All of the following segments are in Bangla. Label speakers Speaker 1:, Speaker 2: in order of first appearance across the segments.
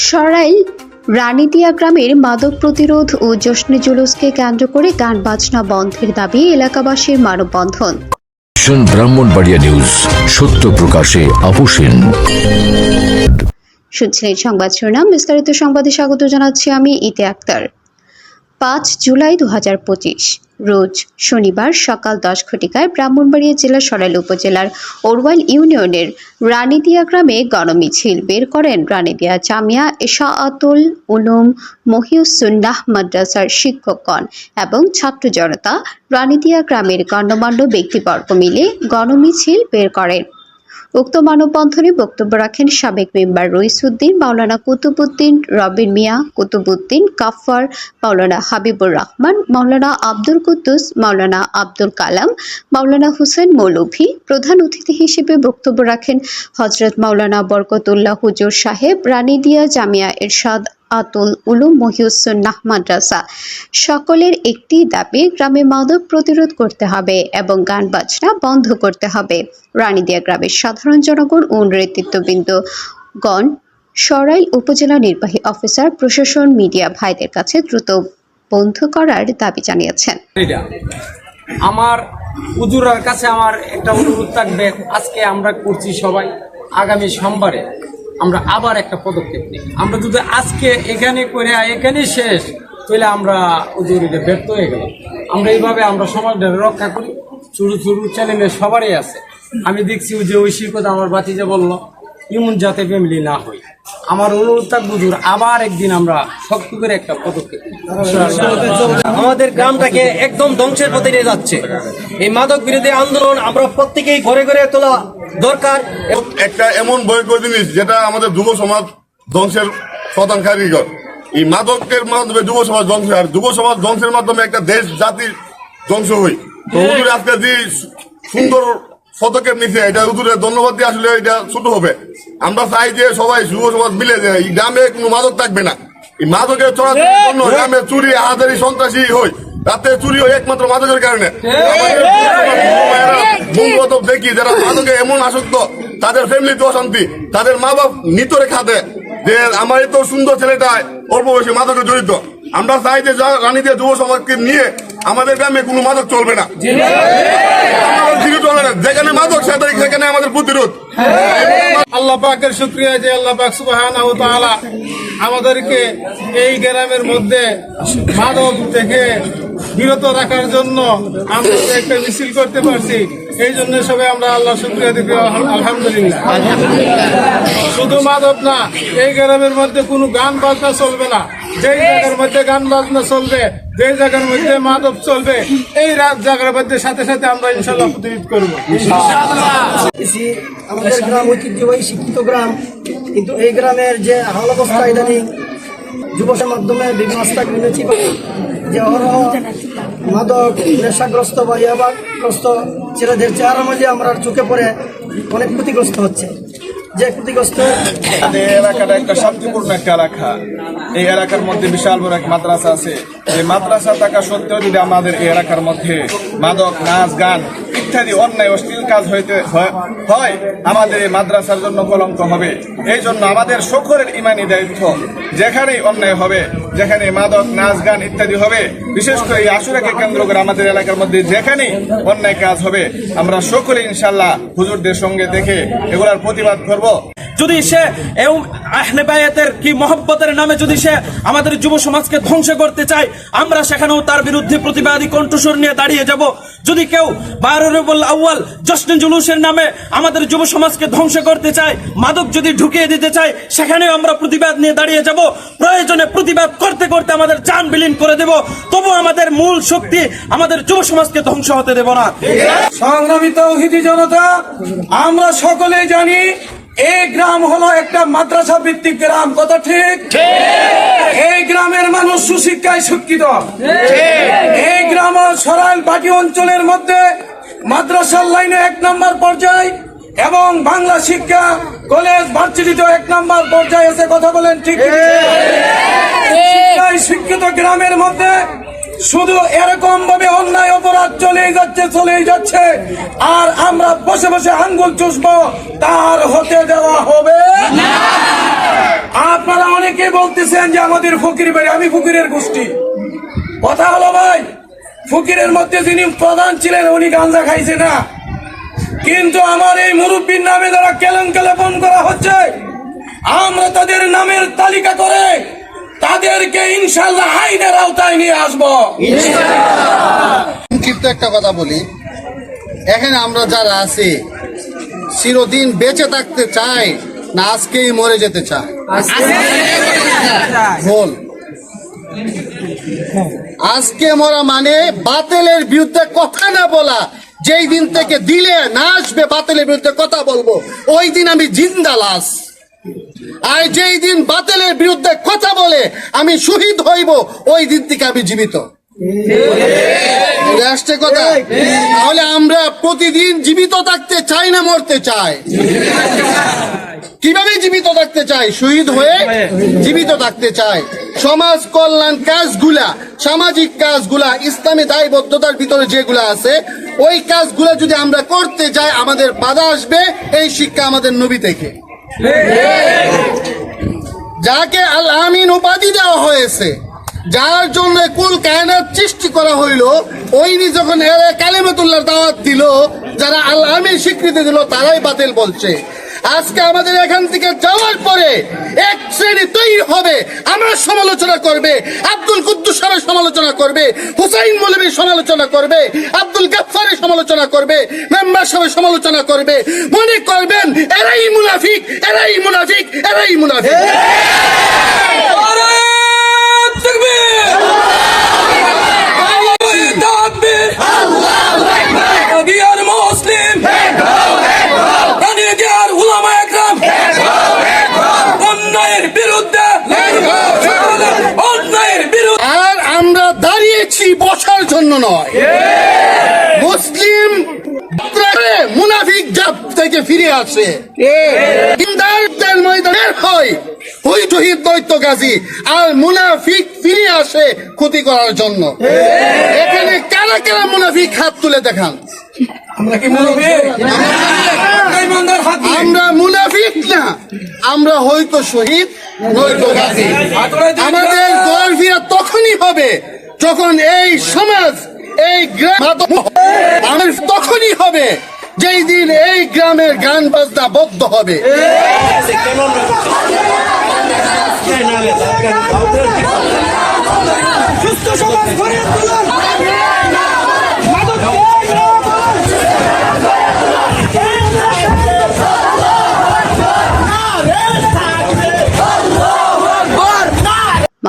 Speaker 1: সরাইল রানীদিয়া গ্রামের মাদক প্রতিরোধ ও জশ্নে জুলুসকে কেন্দ্র করে গান বাজনা বন্ধের দাবি এলাকাবাসীর মানববন্ধন।
Speaker 2: ব্রাহ্মণবাড়িয়া নিউজ সত্য প্রকাশে আপোষহীন
Speaker 1: শুনছিলেন সংবাদ শিরোনাম বিস্তারিত সংবাদে স্বাগত জানাচ্ছি আমি ইতে আক্তার। পাঁচ জুলাই দু হাজার পঁচিশ রোজ শনিবার সকাল দশ ঘটিকায় ব্রাহ্মণবাড়িয়া জেলা সরাইল উপজেলার ওরওয়াল ইউনিয়নের রানিদিয়া গ্রামে গণমিছিল। বের করেন রানিদিয়া জামিয়া এশাআতুল উলুম মহিউসুন্নাহ মাদ্রাসার শিক্ষকগণ এবং ছাত্র জনতা রানিদিয়া গ্রামের গণ্যমান্য ব্যক্তিবর্গ মিলে গণমিছিল বের করেন। উক্ত মানববন্ধনে বক্তব্য রাখেন সাবেক মেম্বার রইসুদ্দিন, মাওলানা কুতুবুদ্দিন রবিন মিয়া কুতুবুদ্দিন কাফার মাওলানা হাবিবুর রহমান, মাওলানা আব্দুল কুদ্দুস, মাওলানা আব্দুল কালাম, মাওলানা হুসেন মৌলভী। প্রধান অতিথি হিসেবে বক্তব্য রাখেন হজরত মাওলানা বরকতুল্লাহ হুজুর সাহেব রানিদিয়া জামিয়া এরশাদ আতুল উলুম মহিউসুন্নাহ মাদ্রাসা। সকলের একটি দাবি, গ্রামে মাদক প্রতিরোধ করতে হবে এবং গান বাজনা বন্ধ করতে হবে। রানীদিয়া গ্রামের সাধারণ জনগণ ও নেতৃত্ববৃন্দ গণ, সরাইল উপজেলা নির্বাহী অফিসার, প্রশাসন, মিডিয়া ভাইদের কাছে দ্রুত বন্ধ করার দাবি জানিয়েছেন।
Speaker 3: আমার উজুরার কাছে আমার একটা অনুরোধ থাকবে, আজকে আমরা করছি সবাই আগামী সোমবারে। আমরা আবার একটা পদক্ষেপ নিই। আমরা যদি আজকে এখানে করে এখানে শেষ তাহলে আমরা এটা ব্যর্থ হয়ে গেল আমরা এইভাবে আমরা সমাজটা রক্ষা করি। চুরু চুরু চ্যানেলে সবারই আছে। আমি দেখছি যে ওই কথা আমার বাতিজা বলল ইমন যাতে ফ্যামিলি না হই। আমার অনুরোধ হুজুর, আবার একদিন আমরা শক্ত করে একটা পদক্ষেপ
Speaker 4: আমাদের গ্রামটাকে একদম ধ্বংসের পথে নিয়ে যাচ্ছে। এই মাদক বিরোধী আন্দোলন আমরা প্রত্যেকেই ঘরে ঘরে তোলা দরকার।
Speaker 5: একটা এমন ভয়ঙ্কর জিনিস যেটা আমাদের যুব সমাজ ধ্বংসের প্রধান কারিগর। এই মাদকের মাধ্যমে যুব সমাজ ধ্বংস হয়। আর যুব সমাজ ধ্বংসের মাধ্যমে একটা দেশ জাতির ধ্বংস হই তো হুজুর আজকে যে সুন্দর পদক্ষেপ নিছে এটা হুজুরের ধন্যবাদ দিয়ে আসলে এটা ছোট হবে। আমরা চাই যে সবাই যুব সমাজ মিলে যে এই গ্রামে কোনো মাদক থাকবে না। এই মাদকের চলাচলের জন্য গ্রামে চুরি আহাদারি সন্ত্রাসী হয়। রাতে চুরি হয় একমাত্র মাদকের কারণে। দেখি যারা মাদকে এমন আসক্ত তাদের ফ্যামিলিতে অশান্তি তাদের মা বাপ নিত রেখা দেয় যে আমার তো সুন্দর ছেলেটা অল্প বয়সে মাদকে জড়িত। আমরা চাই যে রানীদের যুব সমাজকে নিয়ে আমাদের গ্রামে কোনো মাদক চলবে না। চলবে না। যেখানে মাদক সেখানে সেখানে আমাদের প্রতিরোধ।
Speaker 6: আল্লাহ পাকের শুক্রিয়া যে আল্লাহ পাক আমাদেরকে এই গ্রামের মধ্যে মাদক থেকে বিরত রাখার জন্য আমরা যে একটা মিছিল করতে পারছি। এই জন্য সবাই আমরা আল্লাহ শুক্রিয়া দিতে আলহামদুলিল্লাহ। শুধু মাদক না, এই গ্রামের মধ্যে কোনো গান বাজনা চলবে না। যেই জায়গার মধ্যে গান বাজনা চলবে যে জায়গার মধ্যে মাদক চলবে, এই রাত জায়গার মধ্যে সাথে সাথে আমরা ইনশাল্লাহ প্রতিরোধ করব।
Speaker 4: আমাদের গ্রাম ঐতিহ্যবাহী শিক্ষিত গ্রাম, কিন্তু এই গ্রামের যে হাল অবস্থা ইদানিং যুবসের মাধ্যমে বিভিন্ন আস্থা কিনেছি যে মাদক, নেশাগ্রস্ত বা ইয়াবাগ্রস্ত ছেলেদের চেহারা মাঝে আমরা চোখে পড়ে অনেক ক্ষতিগ্রস্ত হচ্ছে। যে ক্ষতিগ্রস্ত
Speaker 6: এই এলাকাটা একটা শান্তিপূর্ণ একটা এলাকা। এই এলাকার মধ্যে বিশাল বড় এক মাদ্রাসা আছে। এই মাদ্রাসা থাকা সত্ত্বেও যদি আমাদের এই এলাকার মধ্যে মাদক, নাচ, গান ইত্যাদি অন্যায়, অশ্লীল কাজ হইতে হয়- হয়, আমাদের এই মাদ্রাসার জন্য কলঙ্ক হবে। এই জন্য আমাদের সকলের ইমানি দায়িত্ব যেখানেই অন্যায় হবে যেখানে মাদক, নাচ গান ইত্যাদি হবে, বিশেষ করে এই আশুরাকে কেন্দ্র করে আমাদের এলাকার মধ্যে যেখানে অন্যায় কাজ হবে, আমরা সকলে ইনশাল্লাহ হুজুরদের সঙ্গে দেখে এগুলার প্রতিবাদ করব।
Speaker 7: যদি সে আহলে বায়াতের কি মহব্বতের নামে যদি সে আমাদের যুব সমাজকে ধ্বংস করতে চায়, আমরা সেখানেও তার বিরুদ্ধে প্রতিবাদী কণ্ঠস্বর নিয়ে দাঁড়িয়ে যাব। যদি কেউ বারুল আউয়াল জশ্ন জুলুসের নামে আমাদের যুব সমাজকে ধ্বংস করতে চায়, মাদক যদি ঢুকিয়ে দিতে চায়, সেখানেও আমরা প্রতিবাদ নিয়ে দাঁড়িয়ে যাব। প্রয়োজনে প্রতিবাদ করতে করতে আমাদের চান বিলীন করে দেব। তবু আমাদের মূল শক্তি আমাদের যুব সমাজকে ধ্বংস হতে দেব না।
Speaker 6: সংগ্রামিত জনতা, আমরা সকলেই জানি এই গ্রাম হলো একটা মাদ্রাসা ভিত্তিক গ্রাম কত ঠিক? এই গ্রামের মানুষ সুশিক্ষায় শিক্ষিত। এই গ্রাম সরাইল বাকি অঞ্চলের মধ্যে মাদ্রাসার লাইনে এক নম্বর পর্যায় এবং বাংলা শিক্ষা কলেজ ভার্সিটিতেও এক নম্বর পর্যায়ে এসে কথা বলেন ঠিক। শিক্ষায় শিক্ষিত গ্রামের মধ্যে শুধু এরকম ভাবে অন্যায় অপরাধ চলেই যাচ্ছে চলেই যাচ্ছে। আর আমরা বসে বসে আঙ্গুল চুষবো, তার হতে দেওয়া হবে আপনারা অনেক বলতেছেন যে আমাদের ফকির বাড়ি আমি ফকিরের গোষ্ঠী। কথা হলো ভাই, ফকিরের মধ্যে যিনি প্রধান ছিলেন, উনি গাঞ্জা খাইছে না। কিন্তু আমার এই মুরব্বীর নামে যারা কেলেঙ্কালেপন করা হচ্ছে, আমরা তাদের নামের তালিকা করে তাদেরকে ইনশাল্লাহ আইনের আওতায় নিয়ে আসব।
Speaker 8: সংক্ষিপ্ত একটা কথা বলি। এখানে আমরা যারা আছি চিরদিন বেঁচে থাকতে চাই না আজকেই মরে যেতে চাই। ভুল। আজকে মরা মানে বাতিলের বিরুদ্ধে কথা না বলা। যেই দিন থেকে দিলে না আসবে বাতিলের বিরুদ্ধে কথা বলব। ওই দিন আমি জিন্দা লাশ। আর যেই দিন বাতিলের বিরুদ্ধে কথা বলে আমি শহীদ হইব, ওই দিন থেকে আমি জীবিত। তাহলে আমরা প্রতিদিন জীবিত থাকতে চাই না মরতে চাই? কীভাবে জীবিত থাকতে চাই? শহীদ হয়ে জীবিত থাকতে চাই। সমাজ কল্যাণ কাজগুলা, সামাজিক কাজগুলা, ইসলামী দায়বদ্ধতার ভিতরে যেগুলা আছে, ওই কাজগুলা যদি আমরা করতে যাই, আমাদের বাধা আসবে, এই শিক্ষা আমাদের নবী থেকে। যাকে আল আমিন উপাধি দেওয়া হয়েছে, যার জন্য কুল কায়নাত সৃষ্টি করা হইল, ওইনি যখন কালেমতুল্লাহ দাওয়াত দিল, যারা আল আমিন স্বীকৃতি দিল, তারাই বাতিল বলছে। আজকে আমাদের এখান থেকে হবে, আমার সমালোচনা করবে, আব্দুল কুদ্দুস সমালোচনা করবে, হুসাইন মৌলবীর সমালোচনা করবে, আব্দুল গাফফারের সমালোচনা করবে, মেম্বার সাহেবের সমালোচনা করবে। মনে করবেন, এরাই মুনাফিক এরাই মুনাফিক এরাই মুনাফিক।
Speaker 6: তাকবীর!
Speaker 8: থেকে ফিরে আসে। ইমদাদের ময়দানে হয় ওই শহীদ দৈত্য গাজী আর মুনাফিক ফিরে আসে ক্ষতি করার জন্য। এখানে কারা কারা মুনাফিক হাত তুলে দেখান?
Speaker 6: আমরা মুনাফিক?
Speaker 8: না আমরা হয়তো শহীদ নয়তো গাজী। আমাদের তখনই হবে যখন এই সমাজ এই গ্রাম তখনই হবে যেই দিন এই গ্রামের গান বাজনা বদ্ধ হবে।
Speaker 4: সুস্থ সমাজ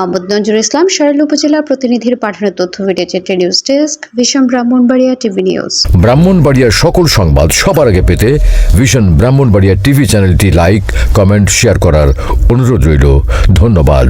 Speaker 1: মোহাম্মদ নজরুল ইসলাম সরাইল উপজেলা প্রতিনিধির পাঠানো তথ্য ভিডিও চিত্রে নিউজ ডেস্ক ভীষণ ব্রাহ্মণবাড়িয়া টিভি নিউজ
Speaker 2: ব্রাহ্মণবাড়িয়ার সকল সংবাদ সবার আগে পেতে ভিশন ব্রাহ্মণবাড়িয়া টিভি চ্যানেলটি লাইক কমেন্ট শেয়ার করার অনুরোধ রইল। ধন্যবাদ।